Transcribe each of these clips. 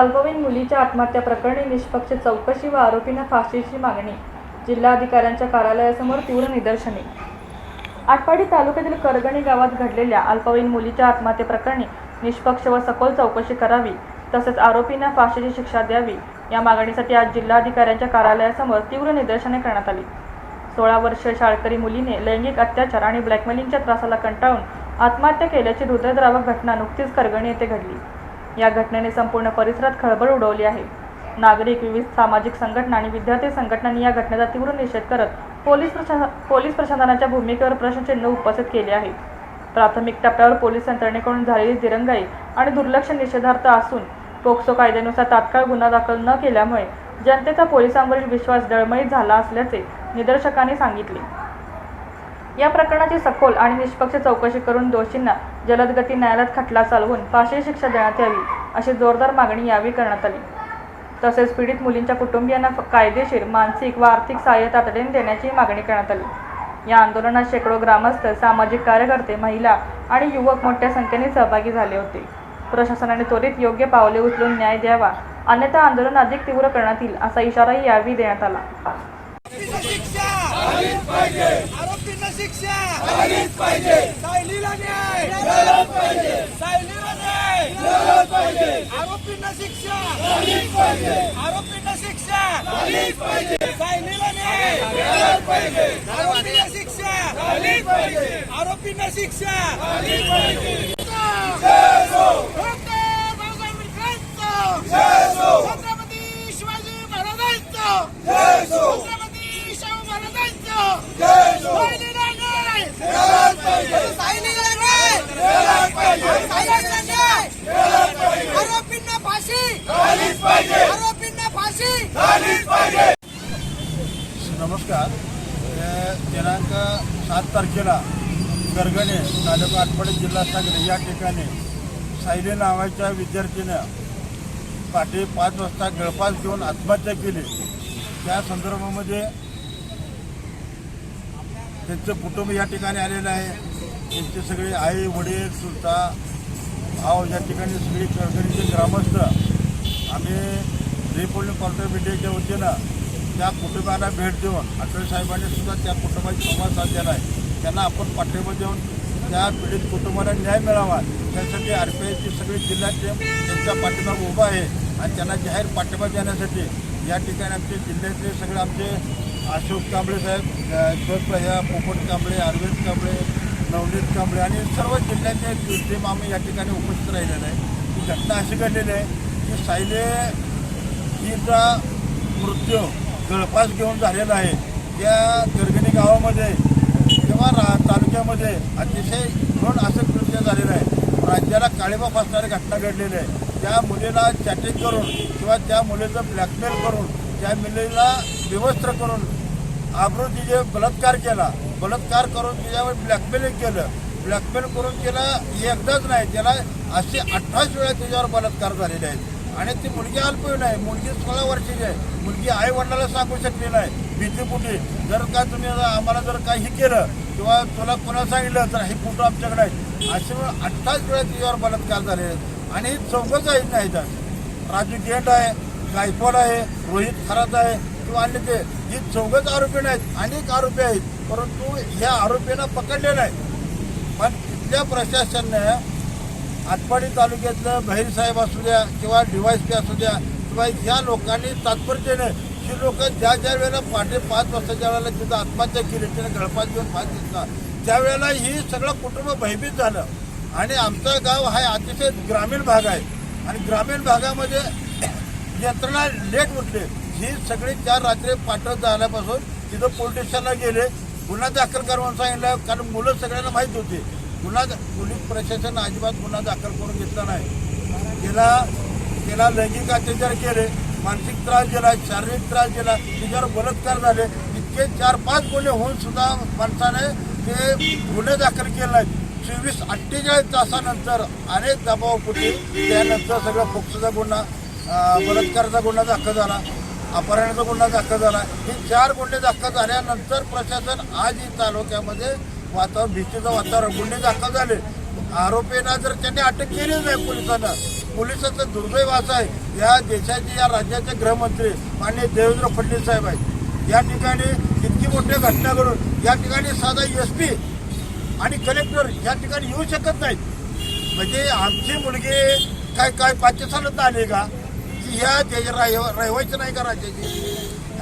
अल्पवयीन मुलीच्या आत्महत्या प्रकरणी निष्पक्ष चौकशी व आरोपींना फाशीची मागणी जिल्हाधिकाऱ्यांच्या कार्यालयासमोर तीव्र निदर्शने. आटपाडी तालुक्यातील करगणी गावात घडलेल्या अल्पवयीन मुलीच्या आत्महत्येप्रकरणी निष्पक्ष व सखोल चौकशी करावी तसेच आरोपींना फाशीची शिक्षा द्यावी या मागणीसाठी आज जिल्हाधिकाऱ्यांच्या कार्यालयासमोर तीव्र निदर्शने करण्यात आली. सोळा वर्षीय शाळकरी मुलीने लैंगिक अत्याचार आणि ब्लॅकमेलिंगच्या त्रासाला कंटाळून आत्महत्या केल्याची हृदयद्रावक घटना नुकतीच करगणी येथे घडली. या घटनेने संपूर्ण परिसरात खळबळ उडवली आहे. नागरिक विविध सामाजिक संघटना आणि विद्यार्थी संघटनांनी या घटनेचा तीव्र निषेध करत पोलीस प्रशा पोलीस प्रशासनाच्या भूमिकेवर प्रश्नचिन्ह उपस्थित केले आहे. प्राथमिक टप्प्यावर पोलीस यंत्रणेकडून झालेली दिरंगाई आणि दुर्लक्ष निषेधार्थ असून पोक्सो कायद्यानुसार तात्काळ गुन्हा दाखल न केल्यामुळे जनतेचा पोलिसांवरील विश्वास डळमळीत झाला असल्याचे निदर्शकांनी सांगितले. या प्रकरणाची सखोल आणि निष्पक्ष चौकशी करून दोषींना जलदगती न्यायालयात खटला चालवून फाशी शिक्षा देण्यात यावी अशी जोरदार मागणी यावेळी करण्यात आली. तसेच पीडित मुलींच्या कुटुंबियांना कायदेशीर मानसिक व आर्थिक सहाय्य तातडीने देण्याची मागणी करण्यात आली. या आंदोलनात शेकडो ग्रामस्थ सामाजिक कार्यकर्ते महिला आणि युवक मोठ्या संख्येने सहभागी झाले होते. प्रशासनाने त्वरित योग्य पावले उचलून न्याय द्यावा अन्यथा आंदोलन अधिक तीव्र करण्यात येईल असा इशाराही यावेळी देण्यात आला. शिक्षा. आरोपींना शिक्षा सायलीला न्याय. सायलीला न्याय. आरोपींना शिक्षा. आरोपींना शिक्षा. सायलीला न्याय. आरोपींना शिक्षा. आरोपींना शिक्षा. डॉक्टर बाबासाहेब आंबेडकरांचं छत्रपती शिवाजी महाराजांचं छत्रपती शाहू महाराजांचं सायलीला न्याय सायलीला न्याय सायलीला न्याय आरोपींना फाशी आरोपींना फाशी नमस्कार दिनांक सात तारखेला गरगणे तालुका आठवडे जिल्हा सांगली या ठिकाणी सायली नावाच्या विद्यार्थीनं पहाटे पाच वाजता गळफास घेऊन आत्महत्या केली. त्या संदर्भामध्ये त्यांचं कुटुंब या ठिकाणी आलेलं आहे. त्यांचे सगळे आई वडील सुद्धा अहो या ठिकाणी सगळी कळकरीचे ग्रामस्थ आम्ही रेपोलिंग कॉर्पोरेटिव्हच्या वतीनं त्या कुटुंबाला भेट देऊन अटल साहेबांनी सुद्धा त्या कुटुंबाशी संवाद साधलेला आहे. त्यांना आपण पाठिंबा देऊन त्या पीडित कुटुंबाला न्याय मिळावा. त्यासाठी आर पी आयची सगळी जिल्हा टीम त्यांचा पाठिंबा उभा आहे आणि त्यांना जाहीर पाठिंबा देण्यासाठी या ठिकाणी आमचे जिल्ह्यातले सगळे आमचे अशोक कांबळे साहेब ह्या पोपट कांबळे अरविंद कांबळे नवनीत कांबळे आणि सर्व जिल्ह्याचे टीम आम्ही या ठिकाणी उपस्थित राहिलेलं आहे ही घटना अशी घडलेली आहे की सायले हिचा मृत्यू गळफास घेऊन झालेला आहे. त्या गर्गणी गावामध्ये किंवा रा तालुक्यामध्ये अतिशय घृण असं कृत्य झालेलं आहे. राज्याला काळेबा फासणारी घटना घडलेली आहे. त्या मुलीला चॅटिंग करून किंवा त्या मुलीचं ब्लॅकमेल करून त्या मुलीला विवस्त्र करून आबरू तिचे बलात्कार केला. बलात्कार करून तिच्यावर ब्लॅकमेलिंग केलं. ब्लॅकमेल करून तिला एकदाच नाही त्याला असे अठ्ठावीस वेळा तिच्यावर बलात्कार झालेले आहेत. आणि ती मुलगी अल्पवयीन आहे. मुलगी सोळा वर्षाची आहे. मुलगी आई वडिलाला सांगू शकली नाही. भीतीपुटी जर का तुम्ही आम्हाला जर काही केलं किंवा तुला कोणा सांगितलं तर हे फोटो आमच्याकडे आहे असे अठ्ठावीस वेळा तिच्यावर बलात्कार झालेले आहेत. आणि चौघच आहेत नाही त्यात राजू गेट आहे गायकवाड आहे रोहित खरात आहे किंवा अन्य ते. ही चौघच आरोपी नाहीत अनेक आरोपी आहेत. परंतु ह्या आरोपींना पकडले नाही पण तिथल्या प्रशासनानं आटपाडी तालुक्यातलं बहिरसाहेब असू द्या किंवा डिवायस पी असू द्या किंवा ह्या लोकांनी तात्पर्याने ही लोक ज्या ज्या वेळेला पहाटे पाच वाजता ज्या वेळेला तिथं आत्महत्या केली त्याने गळपात घेऊन पाच दिसला त्यावेळेला ही सगळं कुटुंब भयभीत झालं. आणि आमचं गाव हा अतिशय ग्रामीण भाग आहे. आणि ग्रामीण भागामध्ये यंत्रणा लेट उठली. ही सगळी चार रात्री पाठवत झाल्यापासून तिथं पोलीस स्टेशनला गेले. गुन्हा दाखल करून सांगितलं कारण मुलं सगळ्यांना माहीत होती. गुन्हा पोलीस प्रशासन अजिबात गुन्हा दाखल करून घेतला नाही. तिला तिला लैंगिक अत्याचार केले मानसिक त्रास दिला शारीरिक त्रास दिला तिच्यावर बलात्कार झाले. इतके चार पाच गुन्हे होऊन सुद्धा माणसाने ते गुन्हे दाखल केले नाहीत. चोवीस अठ्ठेचाळीस तासानंतर अनेक दबावपुटी त्यानंतर सगळं फोक्सोचा गुन्हा बलात्काराचा गुन्हा दाखल झाला. अपहरणाचा गुन्हा दाखल झाला. हे चार गुन्हे दाखल झाल्यानंतर प्रशासन आज ही तालुक्यामध्ये वातावरण भीतीचं वातावरण गुन्हे दाखल झाले. आरोपींना जर त्यांनी अटक केलीच नाही पोलिसांना पोलिसांचा दुर्दैव असं आहे या देशाचे या राज्याचे गृहमंत्री माननीय देवेंद्र फडणवीस साहेब आहेत. या ठिकाणी इतकी मोठी घटना घडून या ठिकाणी साधा एस पी आणि कलेक्टर या ठिकाणी येऊ शकत नाहीत. म्हणजे आमची मुलगी काय काय पाचशे पाकिस्तानात आली का? या ह्या देश रहिवायचं नाही का राज्याची?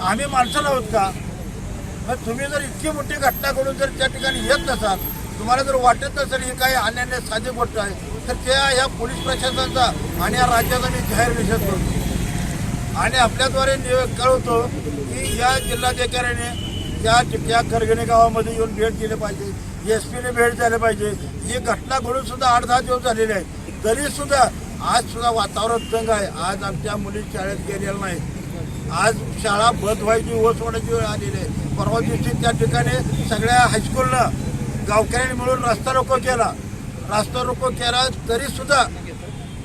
आम्ही माणसं आहोत का? मग तुम्ही जर इतकी मोठी घटना घडून जर त्या ठिकाणी येत नसाल तुम्हाला जर वाटत नसेल ही काही अन्यान्य साधी गोष्ट आहे तर त्या या पोलीस प्रशासनाचा आणि या राज्याचा मी जाहीर निषेध करतो. आणि आपल्याद्वारे कळवतो की या जिल्हाधिकाऱ्याने त्या त्या करगणी गावामध्ये येऊन भेट दिली पाहिजे एस पीने भेट झाली पाहिजे. ही घटना घडून सुद्धा आठ दहा दिवस झालेले आहेत तरी सुद्धा आज सुद्धा वातावरण तंग आहे. आज आमच्या मुली शाळेत गेलेल्या नाहीत. आज शाळा बंद व्हायची ओस होण्याची वेळ आलेली आहे. परवा दिवशी त्या ठिकाणी सगळ्या हायस्कूलनं गावकऱ्यांनी मिळून रस्ता रोको केला. रस्ता रोको केला तरी सुद्धा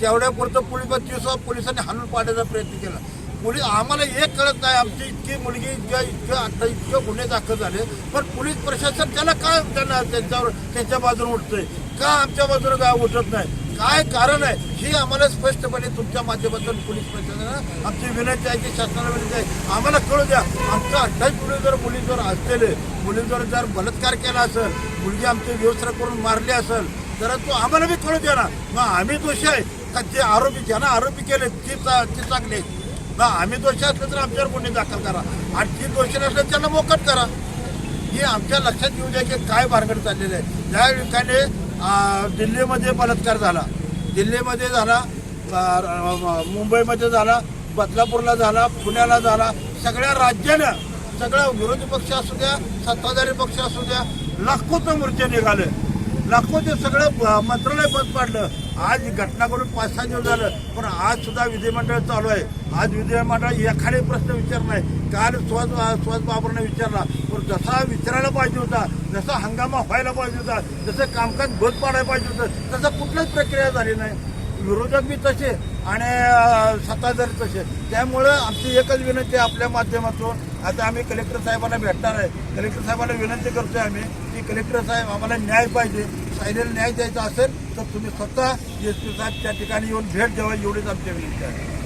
तेवढ्या पुरतं पोलीस बत्तीस पोलिसांनी हाणून पाडण्याचा प्रयत्न केला. पोलीस आम्हाला एक कळत नाही आमची इतकी मुलगी इतक्या इतकं आता इतके गुन्हे दाखल झाले. पण पोलीस प्रशासन त्याला का त्यांना त्यांच्यावर त्यांच्या बाजूने उठतंय? का आमच्या बाजूने काय उठत नाही? काय कारण आहे ही आम्हाला स्पष्टपणे तुमच्या माध्यमातून पोलीस प्रशासनानं आमची विनंती आहे की शासनाला विनंती आहे. आम्हाला कळू द्या आमचं अठ्ठावीस मुली जर मुलींवर असलेले मुलींवर जर बलात्कार केला असेल मुलगी आमची व्यवस्था करून मारली असेल तर तो आम्हाला बी कळू द्या ना. मग आम्ही दोषी आहे का? जे आरोपी ज्यांना आरोपी केले ती चा- ते चांगले ना आम्ही दोषी असले तर आमच्यावर गुन्हे दाखल करा. आणि ती दोषी नसले त्यांना मोकट करा. ही आमच्या लक्षात येऊ द्या की काय भानगड चाललेलं आहे. त्या ठिकाणी दिल्लीमध्ये बलात्कार झाला. दिल्लीमध्ये झाला मुंबईमध्ये झाला बदलापूरला झाला पुण्याला झाला. सगळ्या राज्यानं सगळ्या विरोधी पक्ष असू द्या सत्ताधारी पक्ष असू द्या लाखोचं मोर्चे निघाले. लाखोचे सगळं मंत्रालय बंद पाडलं. आज ही घटना करून पाच सहा दिवस झालं. पण आज सुद्धा विधिमंडळ चालू आहे. आज विधिमंडळ एखादे प्रश्न विचारणार काल स्वज स्वज बाबरने विचारला. पण जसा विचारायला पाहिजे होता जसा हंगामा व्हायला पाहिजे होता जसं कामकाज बंद पाडायला पाहिजे होतं तसं कुठलीच प्रक्रिया झाली नाही. विरोधक बी तसे आणि सत्ताधारी तसे. त्यामुळं आमची एकच विनंती आपल्या माध्यमातून आता आम्ही कलेक्टर साहेबांना भेटणार आहे. कलेक्टर साहेबांना विनंती करतोय आम्ही की कलेक्टर साहेब आम्हाला न्याय पाहिजे. सायलेला न्याय द्यायचा असेल तर तुम्ही स्वतः एस पी साहेब त्या ठिकाणी येऊन भेट द्यावा एवढीच आमची विनंती आहे.